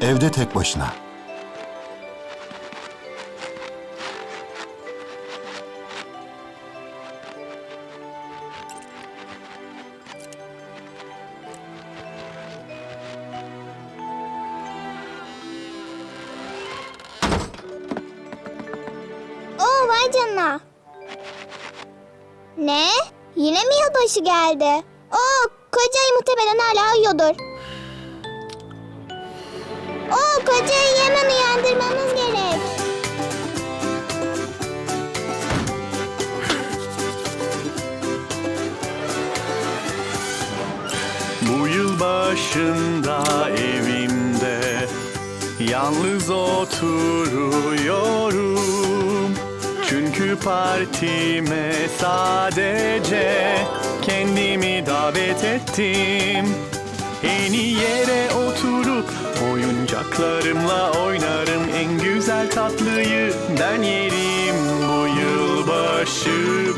Evde tek başına. Oo vay canına. Ne? Yine mi yılbaşı geldi? Oo koca ayı muhtemelen hala uyuyordur. Oo koca ayıyı hemen uyandırmamız gerek. Bu yıl başında evimde Yalnız oturuyorum Çünkü partime sadece Kendimi davet ettim. En iyi yere oturup Oyuncaklarımla oynarım. En güzel tatlıyı ben yerim Bu yılbaşı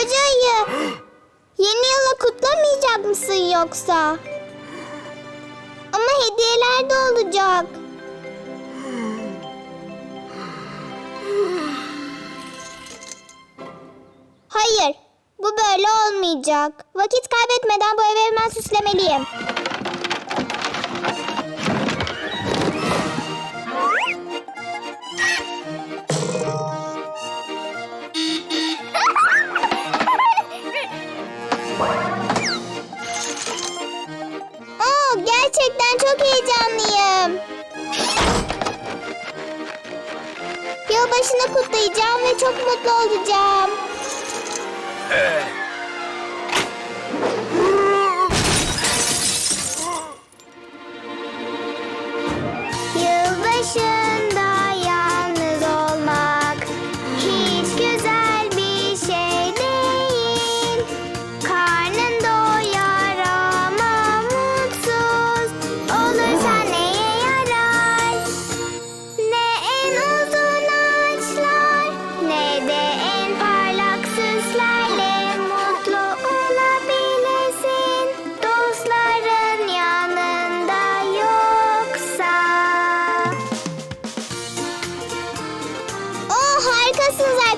Koca ayı. Yeni yılı kutlamayacak mısın yoksa? Ama hediyeler de olacak. Hayır, bu böyle olmayacak. Vakit kaybetmeden bu evi hemen süslemeliyim. Gerçekten çok heyecanlıyım. Yılbaşını kutlayacağım ve çok mutlu olacağım. Yılbaşında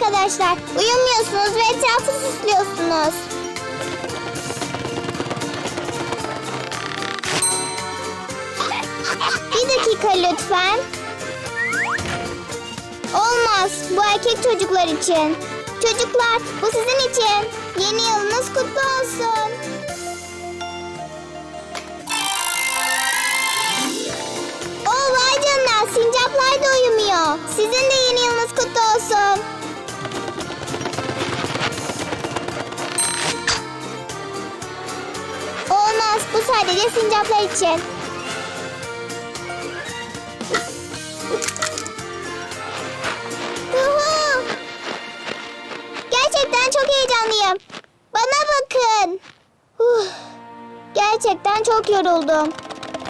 arkadaşlar. Uyumuyorsunuz ve etrafı süslüyorsunuz. Bir dakika lütfen. Olmaz. Bu erkek çocuklar için. Çocuklar bu sizin için. Yeni yılınız kutlu olsun. Oh vay canına sincaplar da uyumuyor. Sizin de yeni yılınız kutlu olsun. Sadece sincaplar için. Gerçekten çok heyecanlıyım. Bana bakın. Gerçekten çok yoruldum.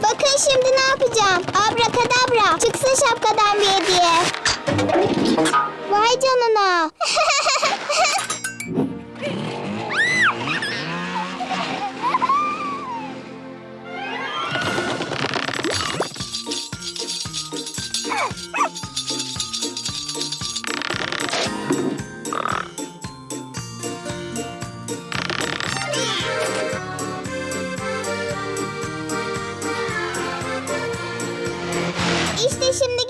Bakın şimdi ne yapacağım? Abrakadabra. Çıksın şapkadan bir hediye. Vay canına. İşte şimdi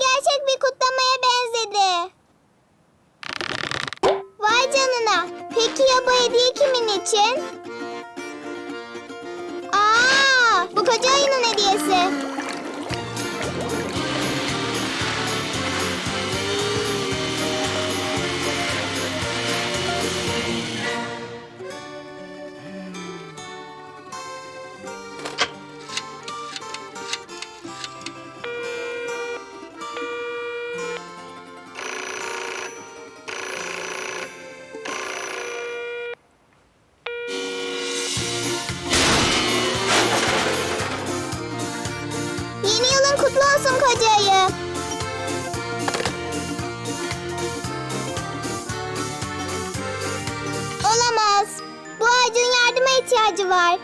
Bu ağacın yardıma ihtiyacı var.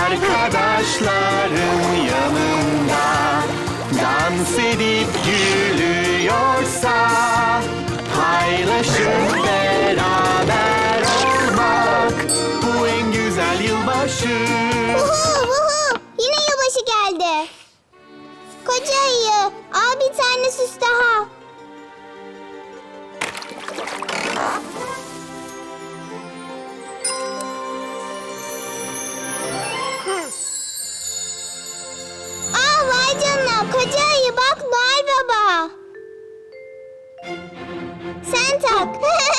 Arkadaşların yanında dans edip gülüyorsa paylaşıp beraber olmak bu en güzel yılbaşı. Vuhu vuhu. Yine yılbaşı geldi. Koca ayı al bir tane süs daha. 哎。